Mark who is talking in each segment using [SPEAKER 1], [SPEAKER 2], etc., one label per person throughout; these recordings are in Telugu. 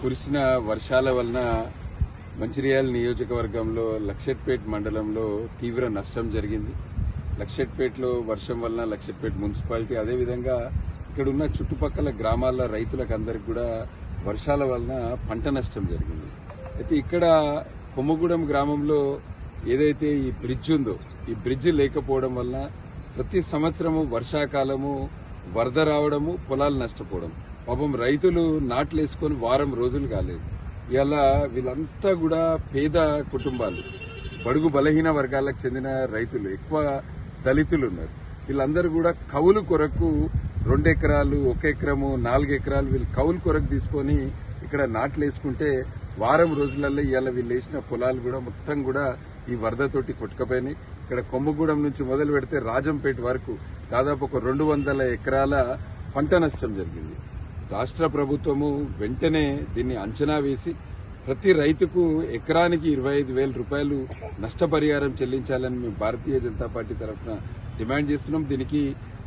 [SPEAKER 1] కురిసిన వర్షాల వలన మంచిర్యాల నియోజకవర్గంలో లక్షట్పేట్ మండలంలో తీవ్ర నష్టం జరిగింది. లక్షట్పేటలో వర్షం వలన లక్షట్పేట్ మున్సిపాలిటీ అదేవిధంగా ఇక్కడున్న చుట్టుపక్కల గ్రామాల రైతులకందరికి కూడా వర్షాల వలన పంట నష్టం జరిగింది. అయితే ఇక్కడ కొమ్మగూడెం గ్రామంలో ఏదైతే ఈ బ్రిడ్జ్ ఉందో ఈ బ్రిడ్జ్ లేకపోవడం వలన ప్రతి సంవత్సరము వర్షాకాలము వరద రావడము పొలాలు నష్టపోవడం పాపం రైతులు నాట్లు వేసుకొని వారం రోజులు కాలేదు. ఇలా వీళ్ళంతా కూడా పేద కుటుంబాలు. బడుగు బలహీన వర్గాలకు చెందిన రైతులు ఎక్కువ దళితులు ఉన్నారు వీళ్ళందరూ కూడా కౌలు కొరకు రెండు ఎకరాలు ఒక ఎకరము నాలుగు ఎకరాలు వీళ్ళు కౌలు కొరకు తీసుకొని ఇక్కడ నాట్లు వేసుకుంటే వారం రోజులలో ఇవాళ వీళ్ళు వేసిన పొలాలు కూడా మొత్తం కూడా ఈ వరదతోటి కొట్టుకపోయినాయి. ఇక్కడ కొమ్మగూడెం నుంచి మొదలు పెడితే రాజంపేట వరకు దాదాపు ఒక రెండు వందల ఎకరాల పంట నష్టం జరిగింది. రాష్ట్ర ప్రభుత్వము వెంటనే దీన్ని అంచనా వేసి ప్రతి రైతుకు ఎకరానికి ఇరవై ఐదు వేల రూపాయలు నష్టపరిహారం చెల్లించాలని మేము భారతీయ జనతా పార్టీ తరఫున డిమాండ్ చేస్తున్నాం. దీనికి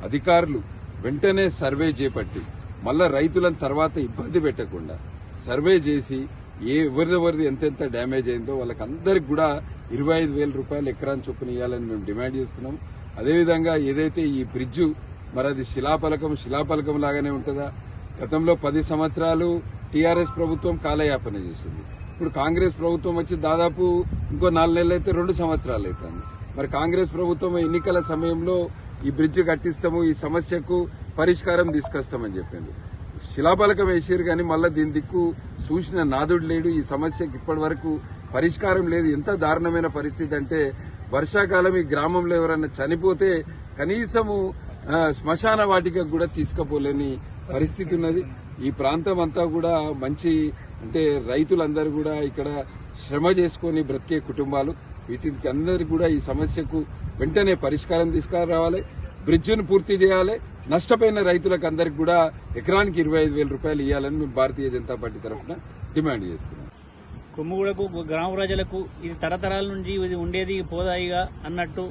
[SPEAKER 1] అధికారులు వెంటనే సర్వే చేపట్టి మళ్ళా రైతులను తర్వాత ఇబ్బంది పెట్టకుండా సర్వే చేసి ఏ ఎవరిదెవరిది ఎంతెంత డ్యామేజ్ అయిందో వాళ్ళకి అందరికి కూడా ఇరవై ఐదు వేల రూపాయలు ఎకరాన్ని చొప్పున ఇవ్వాలని మేము డిమాండ్ చేస్తున్నాం. అదేవిధంగా ఏదైతే ఈ బ్రిడ్జ్ మరి అది శిలాపలకం శిలాపలకం లాగానే ఉంటుందా? గతంలో పది సంవత్సరాలు టీఆర్ఎస్ ప్రభుత్వం కాలయాపన చేసింది. ఇప్పుడు కాంగ్రెస్ ప్రభుత్వం వచ్చి దాదాపు ఇంకో నాలుగు నెలలు అయితే రెండు సంవత్సరాలు అవుతుంది మరి కాంగ్రెస్ ప్రభుత్వం ఎన్నికల సమయంలో ఈ బ్రిడ్జ్ కట్టిస్తాము ఈ సమస్యకు పరిష్కారం తీసుకొస్తామని చెప్పింది. శిలాపలకం వేసారు కానీ మళ్ళీ దీని దిక్కు చూసిన నాదుడు లేడు. ఈ సమస్యకి ఇప్పటి వరకు పరిష్కారం లేదు. ఎంత దారుణమైన పరిస్థితి అంటే వర్షాకాలం ఈ గ్రామంలో ఎవరైనా చనిపోతే కనీసము శ్మశాన వాటిక కూడా తీసుకుపోలేని పరిస్థితి ఉన్నది. ఈ ప్రాంతం అంతా కూడా మంచి అంటే రైతులందరూ కూడా ఇక్కడ శ్రమ చేసుకొని బ్రతికే కుటుంబాలు. వీటికి అందరు కూడా ఈ సమస్యకు వెంటనే పరిష్కారం తీసుకురావాలి. బ్రిడ్జ్ను పూర్తి చేయాలి. నష్టపోయిన రైతులకు అందరికి కూడా ఎకరానికి ఇరవై ఐదు వేల రూపాయలు ఇవ్వాలని మేము భారతీయ జనతా పార్టీ తరఫున డిమాండ్ చేస్తున్నాం.
[SPEAKER 2] కొమ్ముగూడకు గ్రామ ప్రజలకు ఇది తరతరాల నుంచి ఇది ఉండేది పోదాయిగా అన్నట్టు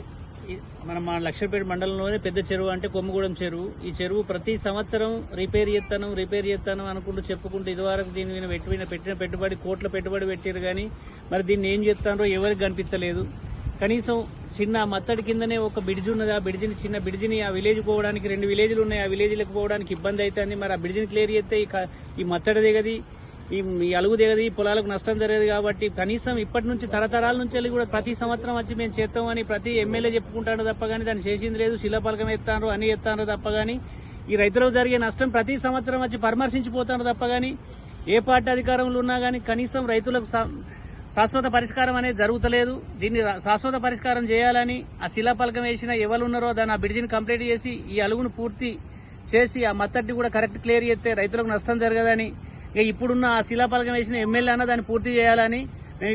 [SPEAKER 2] మన మన లక్షపేట మండలంలోనే పెద్ద చెరువు అంటే కొమ్మగూడెం చెరువు. ఈ చెరువు ప్రతి సంవత్సరం రిపేర్ చేస్తాను రిపేర్ చేస్తాను అనుకుంటూ చెప్పుకుంటూ ఇదివరకు దీని మీద పెట్టిన పెట్టిన పెట్టుబడి కోట్ల పెట్టుబడి పెట్టారు కానీ మరి దీన్ని ఏం చేస్తారో ఎవరికి కనిపించలేదు కనీసం చిన్న మత్తడి కిందనే ఒక బ్రిడ్జ్ ఉన్నది. ఆ బిడ్జిని చిన్న బిడ్జిని ఆ విలేజ్ పోవడానికి రెండు విలేజ్లు ఉన్నాయి. ఆ విలేజ్లకు పోవడానికి ఇబ్బంది అవుతుంది మరి ఆ బ్రిడ్జిని క్లియర్ చేస్తే ఈ ఈ మత్తడి దిగది ఈ ఈ అలుగు దిగది పొలాలకు నష్టం జరిగేది కాబట్టి కనీసం ఇప్పటి నుంచి తరతరాల నుంచి వెళ్ళి కూడా ప్రతి సంవత్సరం వచ్చి మేము చేస్తామని ప్రతి ఎమ్మెల్యే చెప్పుకుంటాడు తప్ప కానీ దాన్ని చేసింది లేదు శిలాపలకం ఎత్తాను అని ఎత్తాను తప్ప కానీ ఈ రైతులకు జరిగే నష్టం ప్రతి సంవత్సరం వచ్చి పరామర్శించిపోతాను తప్ప కానీ ఏ పార్టీ అధికారంలో ఉన్నా కానీ కనీసం రైతులకు శాశ్వత పరిష్కారం అనేది జరుగుతలేదు. దీన్ని శాశ్వత పరిష్కారం చేయాలని ఆ శిలాపలకం వేసిన ఎవరున్నారో దాన్ని ఆ బ్రిడ్జిని కంప్లీట్ చేసి ఈ అలుగును పూర్తి చేసి ఆ మత్తడిని కూడా కరెక్ట్ క్లియర్ చేస్తే రైతులకు నష్టం జరగదని ఇప్పుడున్న ఆ శిలాపలకం వేసిన ఎమ్మెల్యే అన్న దాన్ని పూర్తి చేయాలని మేము